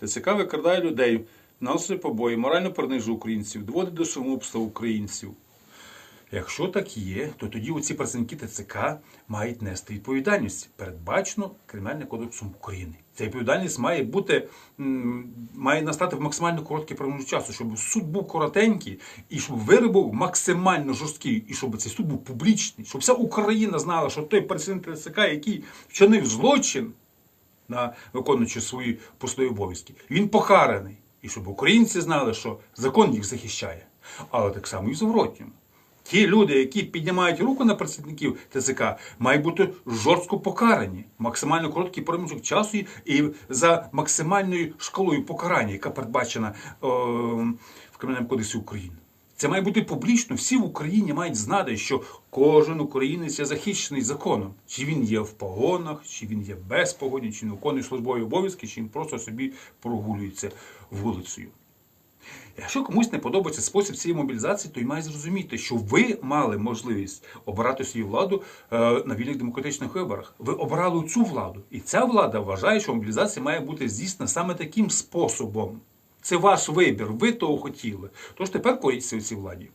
ТЦК викрадає людей, наносить побої, морально принижує українців, доводить до самогубства українців. Якщо так є, то тоді оці працівники ТЦК мають нести відповідальність, передбачено Кримінальним кодексом України. Ця відповідальність має бути має настати в максимально короткий проміжок часу, щоб суд був коротенький і щоб вирок був максимально жорсткий, і щоб цей суд був публічний, щоб вся Україна знала, що той працівник ТЦК, який вчинив злочин на виконуючи свої посадові обов'язки, він покараний. І щоб українці знали, що закон їх захищає. Але так само і в зворотньому. Ті люди, які піднімають руку на працівників ТЦК, мають бути жорстко покарані. Максимально короткий проміжок часу і за максимальною шкалою покарання, яка передбачена е, в Кримінальному кодексі України. Це має бути публічно. Всі в Україні мають знати, що кожен українець є захищений законом. Чи він є в погонах, чи він є без погоні, чи він виконує службові обов'язки, чи він просто собі прогулюється вулицею. Якщо комусь не подобається спосіб цієї мобілізації, то й має зрозуміти, що ви мали можливість обирати свою владу е, на вільних демократичних виборах. Ви обрали цю владу, і ця влада вважає, що мобілізація має бути здійснена саме таким способом. Це ваш вибір, ви того хотіли. Тож тепер коріться у цій владі.